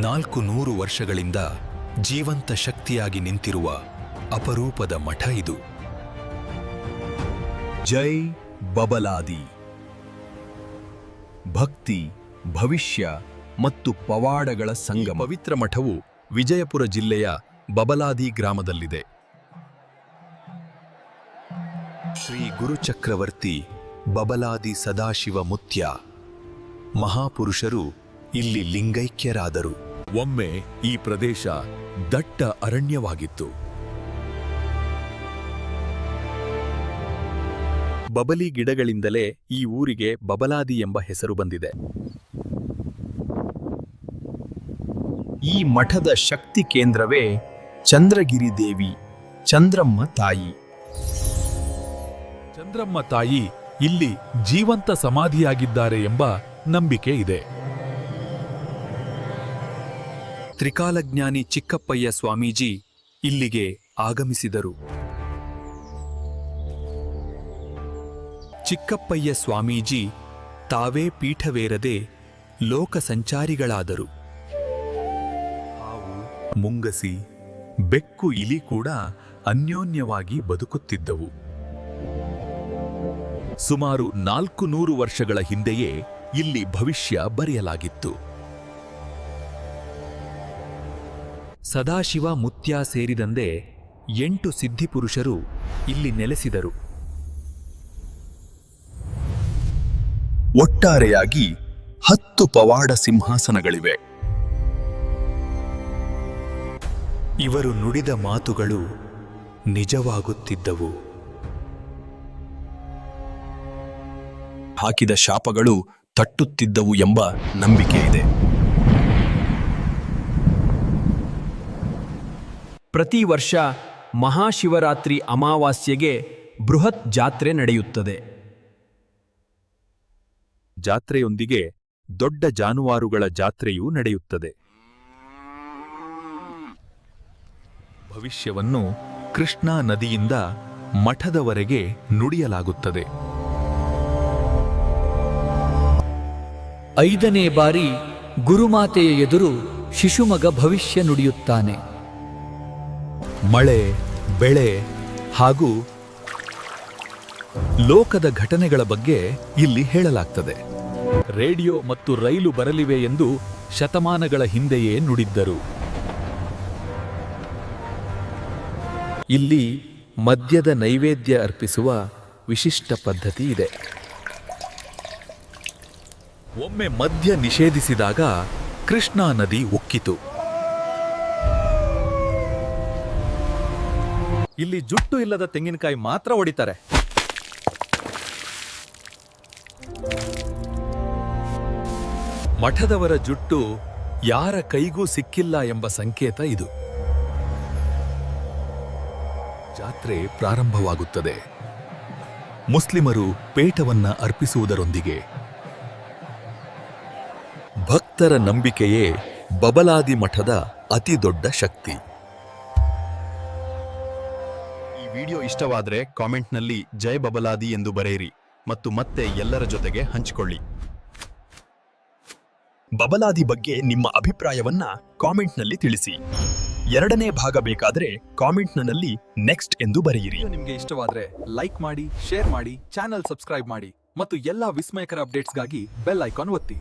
ನಾಲ್ಕು ನೂರು ವರ್ಷಗಳಿಂದ ಜೀವಂತ ಶಕ್ತಿಯಾಗಿ ನಿಂತಿರುವ ಅಪರೂಪದ ಮಠ ಇದು. ಜೈ ಬಬಲಾದಿ. ಭಕ್ತಿ, ಭವಿಷ್ಯ ಮತ್ತು ಪವಾಡಗಳ ಸಂಗಮ. ಪವಿತ್ರ ಮಠವು ವಿಜಯಪುರ ಜಿಲ್ಲೆಯ ಬಬಲಾದಿ ಗ್ರಾಮದಲ್ಲಿದೆ. ಶ್ರೀ ಗುರುಚಕ್ರವರ್ತಿ ಬಬಲಾದಿ ಸದಾಶಿವ ಮುತ್ಯ ಮಹಾಪುರುಷರು ಇಲ್ಲಿ ಲಿಂಗೈಕ್ಯರಾದರು. ಒಮ್ಮೆ ಈ ಪ್ರದೇಶ ದಟ್ಟ ಅರಣ್ಯವಾಗಿತ್ತು. ಬಬಲಿ ಗಿಡಗಳಿಂದಲೇ ಈ ಊರಿಗೆ ಬಬಲಾದಿ ಎಂಬ ಹೆಸರು ಬಂದಿದೆ. ಈ ಮಠದ ಶಕ್ತಿ ಕೇಂದ್ರವೇ ಚಂದ್ರಗಿರಿ ದೇವಿ, ಚಂದ್ರಮ್ಮ ತಾಯಿ. ಚಂದ್ರಮ್ಮ ತಾಯಿ ಇಲ್ಲಿ ಜೀವಂತ ಸಮಾಧಿಯಾಗಿದ್ದಾರೆ ಎಂಬ ನಂಬಿಕೆ ಇದೆ. ತ್ರಿಕಾಲಜ್ಞಾನಿ ಚಿಕ್ಕಪ್ಪಯ್ಯ ಸ್ವಾಮೀಜಿ ಇಲ್ಲಿಗೆ ಆಗಮಿಸಿದರು. ಚಿಕ್ಕಪ್ಪಯ್ಯ ಸ್ವಾಮೀಜಿ ತಾವೇ ಪೀಠವೇರದೆ ಲೋಕ ಸಂಚಾರಿಗಳಾದರು ಮುಂಗಸಿ ಬೆಕ್ಕು ಇಲಿ ಕೂಡ ಅನ್ಯೋನ್ಯವಾಗಿ ಬದುಕುತ್ತಿದ್ದವು. ಸುಮಾರು ನಾಲ್ಕು ನೂರು ವರ್ಷಗಳ ಹಿಂದೆಯೇ ಇಲ್ಲಿ ಭವಿಷ್ಯ ಬರೆಯಲಾಗಿತ್ತು. ಸದಾಶಿವ ಮುತ್ಯ ಸೇರಿದಂತೆ ಎಂಟು ಸಿದ್ಧಿಪುರುಷರು ಇಲ್ಲಿ ನೆಲೆಸಿದರು. ಒಟ್ಟಾರೆಯಾಗಿ ಹತ್ತು ಪವಾಡ ಸಿಂಹಾಸನಗಳಿವೆ. ಇವರು ನುಡಿದ ಮಾತುಗಳು ನಿಜವಾಗುತ್ತಿದ್ದವು. ಹಾಕಿದ ಶಾಪಗಳು ತಟ್ಟುತ್ತಿದ್ದವು ಎಂಬ ನಂಬಿಕೆ ಇದೆ ಪ್ರತಿ ವರ್ಷ ಮಹಾಶಿವರಾತ್ರಿ ಅಮಾವಾಸ್ಯೆಗೆ ಬೃಹತ್ ಜಾತ್ರೆ ನಡೆಯುತ್ತದೆ. ಜಾತ್ರೆಯೊಂದಿಗೆ ದೊಡ್ಡ ಜಾನುವಾರುಗಳ ಜಾತ್ರೆಯೂ ನಡೆಯುತ್ತದೆ. ಭವಿಷ್ಯವನ್ನು ಕೃಷ್ಣಾ ನದಿಯಿಂದ ಮಠದವರೆಗೆ ನುಡಿಯಲಾಗುತ್ತದೆ. ಐದನೇ ಬಾರಿ ಗುರುಮಾತೆಯ ಎದುರು ಶಿಶುಮಗ ಭವಿಷ್ಯ ನುಡಿಯುತ್ತಾನೆ. ಮಳೆ, ಬೆಳೆ ಹಾಗೂ ಲೋಕದ ಘಟನೆಗಳ ಬಗ್ಗೆ ಇಲ್ಲಿ ಹೇಳಲಾಗ್ತದೆ. ರೇಡಿಯೋ ಮತ್ತು ರೈಲು ಬರಲಿವೆ ಎಂದು ಶತಮಾನಗಳ ಹಿಂದೆಯೇ ನುಡಿದ್ದರು. ಇಲ್ಲಿ ಮದ್ಯದ ನೈವೇದ್ಯ ಅರ್ಪಿಸುವ ವಿಶಿಷ್ಟ ಪದ್ಧತಿ ಇದೆ. ಒಮ್ಮೆ ಮದ್ಯ ನಿಷೇಧಿಸಿದಾಗ ಕೃಷ್ಣಾ ನದಿ ಉಕ್ಕಿತು ಇಲ್ಲಿ ಜುಟ್ಟು ಇಲ್ಲದ ತೆಂಗಿನಕಾಯಿ ಮಾತ್ರ ಹೊಡಿತಾರೆ ಮಠದವರ ಜುಟ್ಟು ಯಾರ ಕೈಗೂ ಸಿಕ್ಕಿಲ್ಲ ಎಂಬ ಸಂಕೇತ ಇದು. ಜಾತ್ರೆ ಪ್ರಾರಂಭವಾಗುತ್ತದೆ. ಮುಸ್ಲಿಮರು ಪೇಟವನ್ನ ಅರ್ಪಿಸುವುದರೊಂದಿಗೆ. ಭಕ್ತರ ನಂಬಿಕೆಯೇ ಬಬಲಾದಿ ಮಠದ ಅತಿ ದೊಡ್ಡ ಶಕ್ತಿ. ವಿಡಿಯೋ ಇಷ್ಟವಾದರೆ ಕಾಮೆಂಟ್ನಲ್ಲಿ ಜೈ ಬಬಲಾದಿ ಎಂದು ಬರೆಯಿರಿ ಮತ್ತು ಮತ್ತೆ ಎಲ್ಲರ ಜೊತೆಗೆ ಹಂಚಿಕೊಳ್ಳಿ. ಬಬಲಾದಿ ಬಗ್ಗೆ ನಿಮ್ಮ ಅಭಿಪ್ರಾಯವನ್ನ ಕಾಮೆಂಟ್ನಲ್ಲಿ ತಿಳಿಸಿ. ಎರಡನೇ ಭಾಗ ಬೇಕಾದರೆ ಕಾಮೆಂಟ್ನಲ್ಲಿ ನೆಕ್ಸ್ಟ್ ಎಂದು ಬರೆಯಿರಿ. ನಿಮಗೆ ಇಷ್ಟವಾದರೆ ಲೈಕ್ ಮಾಡಿ, ಶೇರ್ ಮಾಡಿ, ಚಾನೆಲ್ ಸಬ್ಸ್ಕ್ರೈಬ್ ಮಾಡಿ ಮತ್ತು ಎಲ್ಲಾ ವಿಸ್ಮಯಕರ ಅಪ್ಡೇಟ್ಸ್ಗಾಗಿ ಬೆಲ್ ಐಕಾನ್ ಒತ್ತಿ.